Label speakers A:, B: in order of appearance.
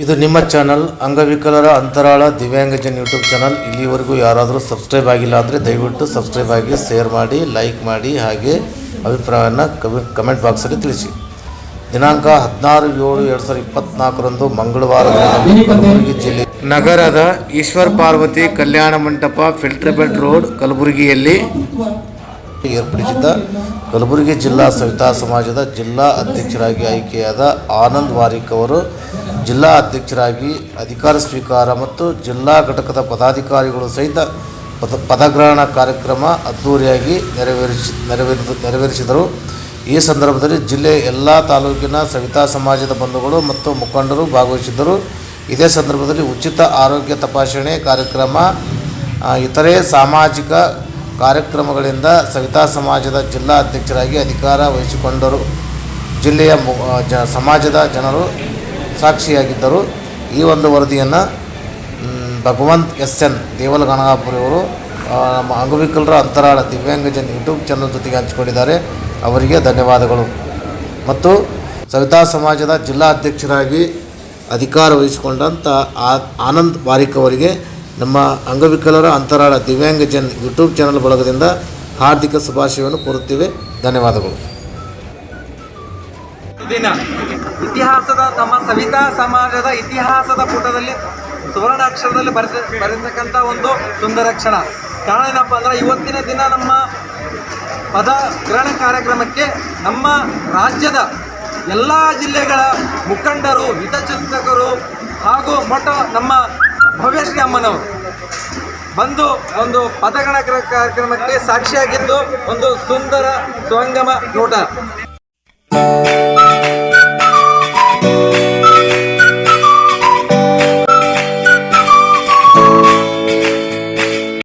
A: ಇದು ನಿಮ್ಮ ಚಾನಲ್ ಅಂಗವಿಕಲರ ಅಂತರಾಳ ದಿವ್ಯಾಂಗಜನ್ ಯೂಟ್ಯೂಬ್ ಚಾನಲ್. ಇಲ್ಲಿವರೆಗೂ ಯಾರಾದರೂ ಸಬ್ಸ್ಕ್ರೈಬ್ ಆಗಿಲ್ಲ ಅಂದರೆ ದಯವಿಟ್ಟು ಸಬ್ಸ್ಕ್ರೈಬ್ ಆಗಿ, ಶೇರ್ ಮಾಡಿ, ಲೈಕ್ ಮಾಡಿ ಹಾಗೆ ಅಭಿಪ್ರಾಯವನ್ನು ಕಮೆ ಕಮೆಂಟ್ ಬಾಕ್ಸಲ್ಲಿ ತಿಳಿಸಿ. ದಿನಾಂಕ ಹದಿನಾರು ಏಳು ಎರಡು ಸಾವಿರದ ಇಪ್ಪತ್ನಾಲ್ಕರಂದು ಮಂಗಳವಾರ ಜಿಲ್ಲೆ ನಗರದ ಈಶ್ವರ್ ಪಾರ್ವತಿ ಕಲ್ಯಾಣ ಮಂಟಪ ಫಿಲ್ಟರ್ಬೆಡ್ ರೋಡ್ ಕಲಬುರಗಿಯಲ್ಲಿ ಏರ್ಪಡಿಸಿದ್ದ ಕಲಬುರಗಿ ಜಿಲ್ಲಾ ಸವಿತಾ ಸಮಾಜದ ಜಿಲ್ಲಾ ಅಧ್ಯಕ್ಷರಾಗಿ ಆಯ್ಕೆಯಾದ ಆನಂದ್ ವಾರಿಕ್ ಅವರು ಜಿಲ್ಲಾ ಅಧ್ಯಕ್ಷರಾಗಿ ಅಧಿಕಾರ ಸ್ವೀಕಾರ ಮತ್ತು ಜಿಲ್ಲಾ ಘಟಕದ ಪದಾಧಿಕಾರಿಗಳು ಸಹಿತ ಪದ ಪದಗ್ರಹಣ ಕಾರ್ಯಕ್ರಮ ಅದ್ದೂರಿಯಾಗಿ ನೆರವೇರಿಸಿ ನೆರವೇರಿಸಿದರು. ಈ ಸಂದರ್ಭದಲ್ಲಿ ಜಿಲ್ಲೆಯ ಎಲ್ಲ ತಾಲೂಕಿನ ಸವಿತಾ ಸಮಾಜದ ಬಂಧುಗಳು ಮತ್ತು ಮುಖಂಡರು ಭಾಗವಹಿಸಿದ್ದರು. ಇದೇ ಸಂದರ್ಭದಲ್ಲಿ ಉಚಿತ ಆರೋಗ್ಯ ತಪಾಸಣೆ ಕಾರ್ಯಕ್ರಮ ಇತರೆ ಸಾಮಾಜಿಕ ಕಾರ್ಯಕ್ರಮಗಳಿಂದ ಸವಿತಾ ಸಮಾಜದ ಜಿಲ್ಲಾ ಅಧ್ಯಕ್ಷರಾಗಿ ಅಧಿಕಾರ ವಹಿಸಿಕೊಂಡರು. ಜಿಲ್ಲೆಯ ಸಮಾಜದ ಜನರು ಸಾಕ್ಷಿಯಾಗಿದ್ದರು. ಈ ಒಂದು ವರದಿಯನ್ನು ಭಗವಂತ್ ಎಸ್ ಎನ್ ದೇವಲ ಗಣಗಾಪುರಿಯವರು ನಮ್ಮ ಅಂಗವಿಕಲರ ಅಂತರಾಳ ದಿವ್ಯಾಂಗಜನ್ ಯೂಟ್ಯೂಬ್ ಚಾನಲ್ ಜೊತೆಗೆ ಹಂಚಿಕೊಂಡಿದ್ದಾರೆ. ಅವರಿಗೆ ಧನ್ಯವಾದಗಳು. ಮತ್ತು ಸವಿತಾ ಸಮಾಜದ ಜಿಲ್ಲಾ ಅಧ್ಯಕ್ಷರಾಗಿ ಅಧಿಕಾರ ವಹಿಸಿಕೊಂಡಂಥ ಆನಂದ್ ಬಾರಿಕ್ ಅವರಿಗೆ ನಮ್ಮ ಅಂಗವಿಕಲರ ಅಂತರಾಳ ದಿವ್ಯಾಂಗಜನ್ ಯೂಟ್ಯೂಬ್ ಚಾನಲ್ ಬಳಗದಿಂದ ಹಾರ್ದಿಕ ಶುಭಾಶಯವನ್ನು ಕೋರುತ್ತೇವೆ. ಧನ್ಯವಾದಗಳು.
B: ದಿನ. ಇತಿಹಾಸದ ನಮ್ಮ ಸವಿತಾ ಸಮಾಜದ ಇತಿಹಾಸದ ಪುಟದಲ್ಲಿ ಸುವರ್ಣಾಕ್ಷರದಲ್ಲಿ ಬರೆದ ಬರೆತಕ್ಕಂಥ ಒಂದು ಸುಂದರ ಕ್ಷಣ. ಕಾರಣ ಏನಪ್ಪ ಅಂದ್ರೆ ಇವತ್ತಿನ ದಿನ ನಮ್ಮ ಪದ ಗ್ರಹಣ ಕಾರ್ಯಕ್ರಮಕ್ಕೆ ನಮ್ಮ ರಾಜ್ಯದ ಎಲ್ಲ ಜಿಲ್ಲೆಗಳ ಮುಖಂಡರು, ಹಿತಚಿಂತಕರು ಹಾಗೂ ಮೊಟ್ಟ ನಮ್ಮ ಭವ್ಯಶ್ರೀ ಅಮ್ಮನವರು ಬಂದು ಒಂದು ಪದಗಣ ಕಾರ್ಯಕ್ರಮಕ್ಕೆ ಸಾಕ್ಷಿಯಾಗಿದ್ದು ಒಂದು ಸುಂದರ ಸ್ವಂಗಮ ನೋಟ.